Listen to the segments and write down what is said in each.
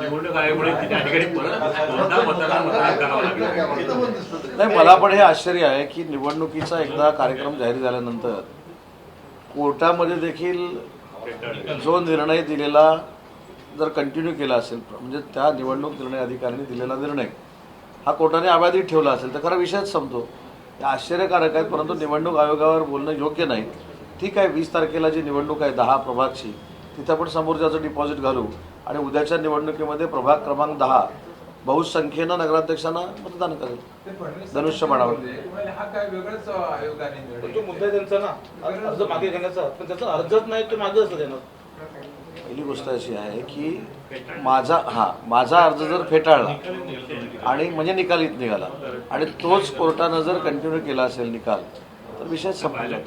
निवडणूक आयोगामुळे त्या ठिकाणी परत मतदान मतदान करावं लागलं. नाही मला पण हे आश्चर्य आहे की निवडणुकीचा एकदा कार्यक्रम जाहीर झाल्यानंतर कोर्टामध्ये देखील जो निर्णय दिलेला जर कंटिन्यू केला असेल म्हणजे त्या निवडणूक निर्णय अधिकाऱ्यांनी दिलेला निर्णय हा कोर्टाने अबाधित ठेवला असेल तर खरा विषयच संपतो. आश्चर्यकारक आहेत परंतु निवडणूक आयोगावर बोलणं योग्य नाही. ठीक आहे वीस तारखेला जी निवडणूक आहे दहा प्रभागची तिथं आपण समोरच्याचं डिपॉझिट घालू. आणि उद्याच्या निवडणुकीमध्ये प्रभाग क्रमांक दहा बहुसंख्येनं नगराध्यक्षांना मतदान करेल. धनुष्यबाणावर तो मुद्दा आहे त्यांचा ना. अर्ज मागे घेण्याचा. पण त्याचा अर्जच नाही तो मागे पहिली गोष्ट अशी आहे की माझा हा माझा अर्ज जर फेटाळला आणि म्हणजे निकालीत निघाला आणि तोच कोर्टानं जर कंटिन्यू केला असेल निकाल तर विषय संपला.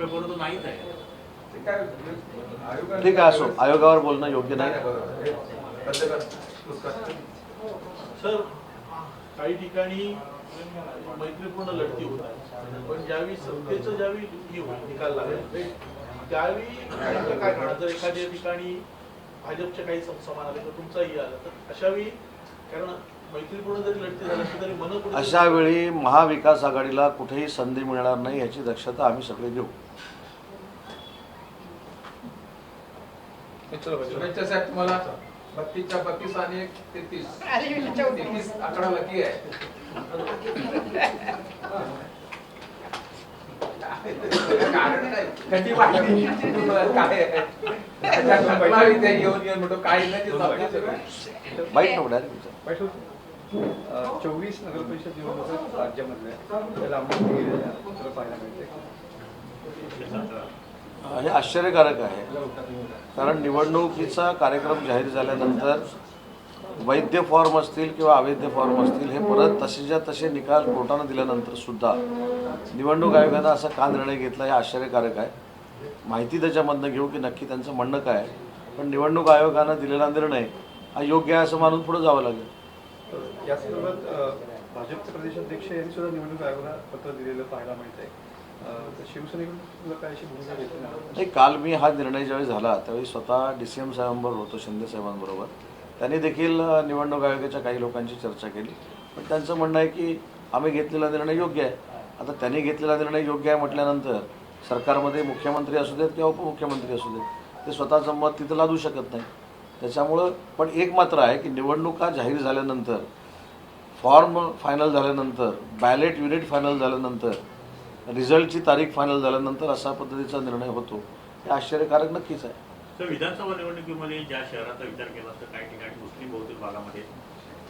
ठीक आहे असो. आयोगावर बोलणं योग्य नाही. सर काही ठिकाणी मैत्रीपूर्ण लढती होत आहे पण ज्यावेळी सत्तेचं ज्यावेळी ही होईल निकाल लागेल त्यावेळी काय घडणार जर एखाद्या ठिकाणी भाजपचे काही सम- समान आले तर तुमचाही आला. तर अशा वेळी कारण मैत्रीपूर्ण जरी लढती झाली असली तरी मन कुठेतरी- अशा वेळी महाविकास आघाडीला कुठेही संधी मिळणार नाही याची दक्षता आम्ही सगळे घेऊ. तुम्हाला. बत्तीसच्या बत्तीस आणि एक तेहतीस. तेहतीस आकडा लकी आहे. कारण नाही. कधी वाटली? काय येऊन येऊन म्हणतो नाही. चोवीस नगर परिषद निवडणुका राज्यामधल्या. त्याला आम्ही पाहायला मिळते हे आश्चर्यकारक आहे. कारण निवडणुकीचा कार्यक्रम जाहीर झाल्यानंतर वैद्य फॉर्म असतील किंवा अवैध फॉर्म असतील हे परत तसेच्या तसे निकाल कोर्टानं दिल्यानंतर सुद्धा निवडणूक आयोगानं असा का निर्णय घेतला हे आश्चर्यकारक आहे. माहिती त्याच्यामधनं घेऊ की नक्की त्यांचं म्हणणं काय आहे. पण निवडणूक आयोगानं दिलेला निर्णय हा योग्य आहे असं मानून पुढे जावं लागेल. या संदर्भात भाजपचे प्रदेशाध्यक्ष यांनी सुद्धा निवडणूक आयोगाला पत्र दिलेलं पाहायला मिळतंय. आहे नाही काल मी हा निर्णय ज्यावेळी झाला त्यावेळी स्वतः डी सी एम साहेबांबरोबर होतो शिंदे साहेबांबरोबर. त्यांनी देखील निवडणूक आयोगाच्या काही लोकांची चर्चा केली. पण त्यांचं म्हणणं आहे की आम्ही घेतलेला निर्णय योग्य आहे. आता त्यांनी घेतलेला निर्णय योग्य आहे म्हटल्यानंतर सरकारमध्ये मुख्यमंत्री असू देत किंवा उपमुख्यमंत्री असू देत ते स्वतःचं मत तिथं लादू शकत नाही. त्याच्यामुळं पण एक मात्र आहे की निवडणुका जाहीर झाल्यानंतर फॉर्म फायनल झाल्यानंतर बॅलेट युनिट फायनल झाल्यानंतर रिझल्टची तारीख फायनल झाल्यानंतर असा पद्धतीचा निर्णय होतो. हे आश्चर्यकारक नक्कीच आहे. तर विधानसभा निवडणुकीमध्ये ज्या शहराचा विचार केला तर काही ठिकाणी मुस्लिम बहुतेक भागामध्ये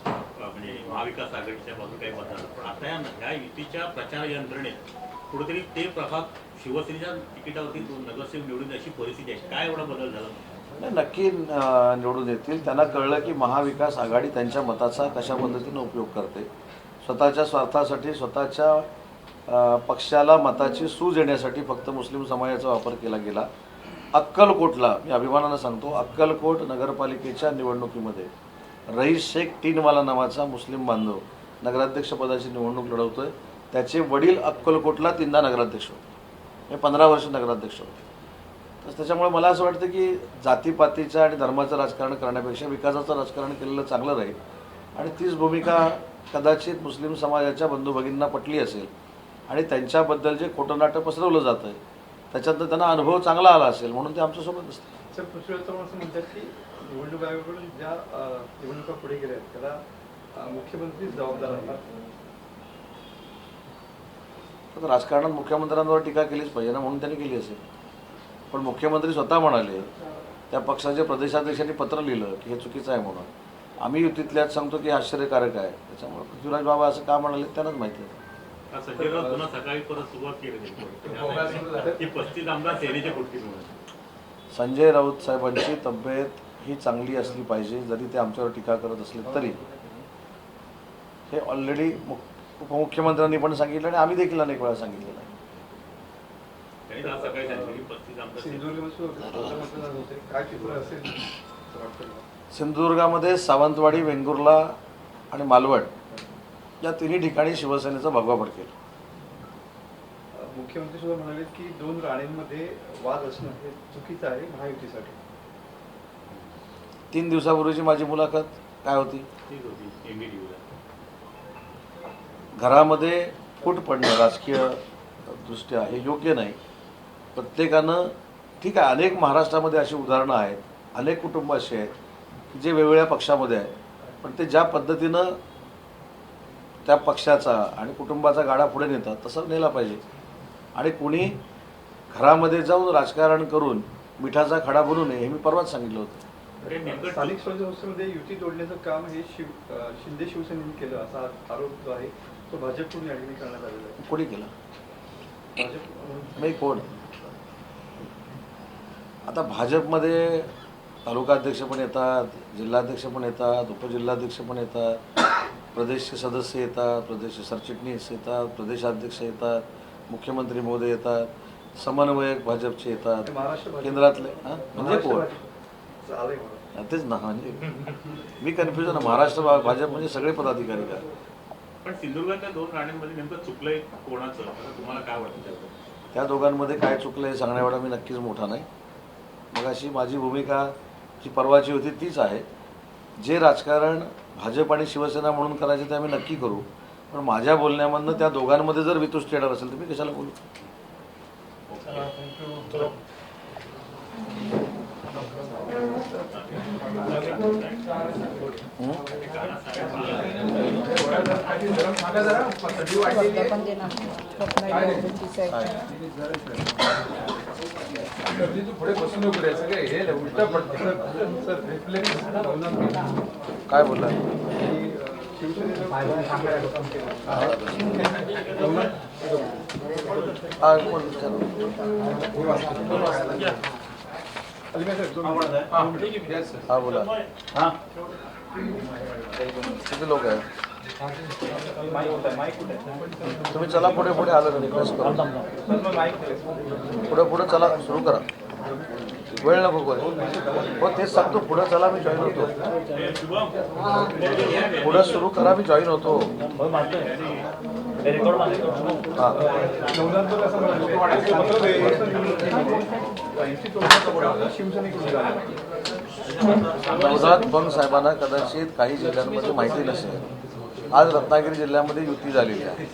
म्हणजे महाविकास आघाडीच्या बाजूने काही मतदार पण आता या ह्या युतीच्या प्रचार यंत्रणेत कुठेतरी ते प्रभाग शिवसेनेच्या तिकिटावरती नगरसेवक निवडून अशी परिस्थिती आहे. काय एवढा बदल झाला? नाही, नक्की निवडून येतील. त्यांना कळलं की महाविकास आघाडी त्यांच्या मताचा कशा पद्धतीनं उपयोग करते. स्वतःच्या स्वार्थासाठी स्वतःच्या पक्षाला मताची सूज येण्यासाठी फक्त मुस्लिम समाजाचा वापर केला गेला. अक्कलकोटला मी अभिमानानं सांगतो अक्कलकोट नगरपालिकेच्या निवडणुकीमध्ये रईस शेख तीनवाला नावाचा मुस्लिम बांधव नगराध्यक्षपदाची निवडणूक लढवतोय. त्याचे वडील अक्कलकोटला तीनदा नगराध्यक्ष होते. हे पंधरा वर्ष नगराध्यक्ष होते. तर त्याच्यामुळे मला असं वाटतं की जातीपातीचं आणि धर्माचं राजकारण करण्यापेक्षा विकासाचं राजकारण केलेलं चांगलं राहील. आणि तीच भूमिका कदाचित मुस्लिम समाजाच्या बंधू भगिनींना पटली असेल आणि त्यांच्याबद्दल जे खोटं नाटं पसरवलं जातं आहे त्याच्यातनं त्यांना अनुभव चांगला आला असेल म्हणून ते आमच्यासोबत असतात सर पृथ्वीराज चव्हाण असं म्हणतात की निवडणूक आयोगाकडून ज्या निवडणुका पुढे गेल्या आहेत त्याला अ, मुख्यमंत्री जबाबदार तर राजकारणात मुख्यमंत्र्यांवर टीका केलीच पाहिजे ना म्हणून त्यांनी केली असेल. पण मुख्यमंत्री स्वतः म्हणाले त्या पक्षाच्या प्रदेशाध्यक्षांनी पत्र लिहिलं की हे चुकीचं आहे म्हणून. आम्ही युतीतल्याच सांगतो की आश्चर्यकारक आहे. त्याच्यामुळे पृथ्वीराज बाबा असं का म्हणाले त्यांनाच माहिती आहे. पुन्हा सकाळी परत सुरुवात केली की पस्तीस आमदार सेनेचे फुटतील म्हणून. संजय राऊत साहेबांची तब्येत ही चांगली असली पाहिजे जरी ते आमच्यावर टीका करत असले तरी. हे ऑलरेडी उपमुख्यमंत्र्यांनी पण सांगितलं आणि आम्ही देखील अनेक वेळा सांगितलेलं आहे. सिंधुदुर्गामध्ये सावंतवाडी वेंगुर्ला आणि मालवण या तिन्ही ठिकाणी शिवसेनेचा भगवा भडकेल. अ, मुख्यमंत्री सुद्धा म्हणाले की दोन राणींमध्ये वाद असणं हे चुकीचं आहे महायुतीसाठी. तीन दिवसापूर्वीची माझी मुलाखत काय होती? ठीक होती एमबीडीयूला घरामध्ये फूट पडणं राजकीय दृष्ट्या हे योग्य नाही. प्रत्येकानं ठीक आहे अनेक महाराष्ट्रामध्ये अशी उदाहरणं आहेत अनेक कुटुंब असे आहेत की जे वेगवेगळ्या पक्षामध्ये आहेत. पण ते ज्या पद्धतीनं त्या पक्षाचा आणि कुटुंबाचा गाडा पुढे नेतात तसं नेला पाहिजे. आणि कोणी घरामध्ये जाऊन राजकारण करून मिठाचा खडा बनू नये हे मी परवाच सांगितलं होतं. स्थानिक स्वराज्य संस्थेमध्ये युती तोडण्याचं काम हे शिव शिंदे शिवसेनेने केलं असा आरोप जो आहे तो भाजपकडून या ठिकाणी करण्यात आलेला आहे. कोणी केलं? भाजप नाही कोण? आता भाजपमध्ये तालुकाध्यक्ष पण येतात जिल्हाध्यक्ष पण येतात उपजिल्हाध्यक्ष पण येतात प्रदेशचे सदस्य येतात प्रदेश सरचिटणीस येतात प्रदेशाध्यक्ष येतात मुख्यमंत्री महोदय येतात समन्वयक भाजपचे येतात केंद्रातले हां? म्हणजे कोण. तेच ना म्हणजे मी कन्फ्युजन आहे महाराष्ट्र भाजप म्हणजे सगळे पदाधिकारी का? पण सिंधुदुर्गातल्या दोन राण्यांमध्ये नेमकं चुकलंय कोणाचं? तुम्हाला काय वाटतं त्या दोघांमध्ये काय चुकलं हे सांगण्याएवढा मी नक्कीच मोठा नाही. मग अशी माझी भूमिका जी परवाची होती तीच आहे. जे राजकारण भाजप आणि शिवसेना म्हणून करायचे ते आम्ही नक्की करू. पण माझ्या बोलण्यामधनं त्या दोघांमध्ये जर वितुष्ट येणार असेल तर मी कशाला बोलू? पण काय बोलला? हा कोण विचार हा बोला किती लोक आहेत तुम्ही चला पुढे पुढे आलं रिक्वेस्ट करू. पुढे पुढे चला सुरू करा. वेळ नको करू. हो तेच सांगतो पुढे चला मी जॉईन होतो. हे पुढे सुरू करा मी जॉईन होतो. हा. नवनाथ बंग साहेबांना कदाचित काही जिल्ह्यांमध्ये माहिती नसेल. आज रत्नागिरी जिल्ह्यामध्ये युती झालेली आहे.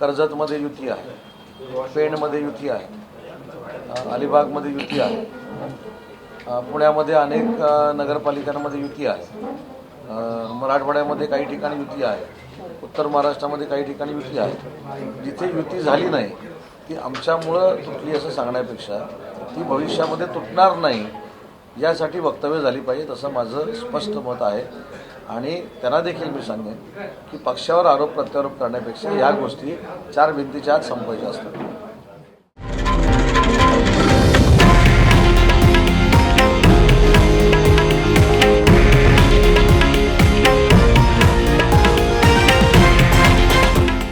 कर्जतमध्ये युती आहे. पेणमध्ये युती आहे. अलिबागमध्ये युती आहे. पुण्यामध्ये अनेक नगरपालिकांमध्ये युती आहे. मराठवाड्यामध्ये काही ठिकाणी युती आहे. उत्तर महाराष्ट्रामध्ये काही ठिकाणी युती आहे. जिथे युती झाली नाही ती आमच्यामुळं तुटली असं सांगण्यापेक्षा ती भविष्यामध्ये तुटणार नाही यासाठी वक्तव्य झाली पाहिजेत असं माझं स्पष्ट मत आहे. आणि त्यांना देखील मी सांगेन की पक्षावर आरोप प्रत्यारोप करण्यापेक्षा या गोष्टी चार भिंतीच्या आत संपवायच्या असतात.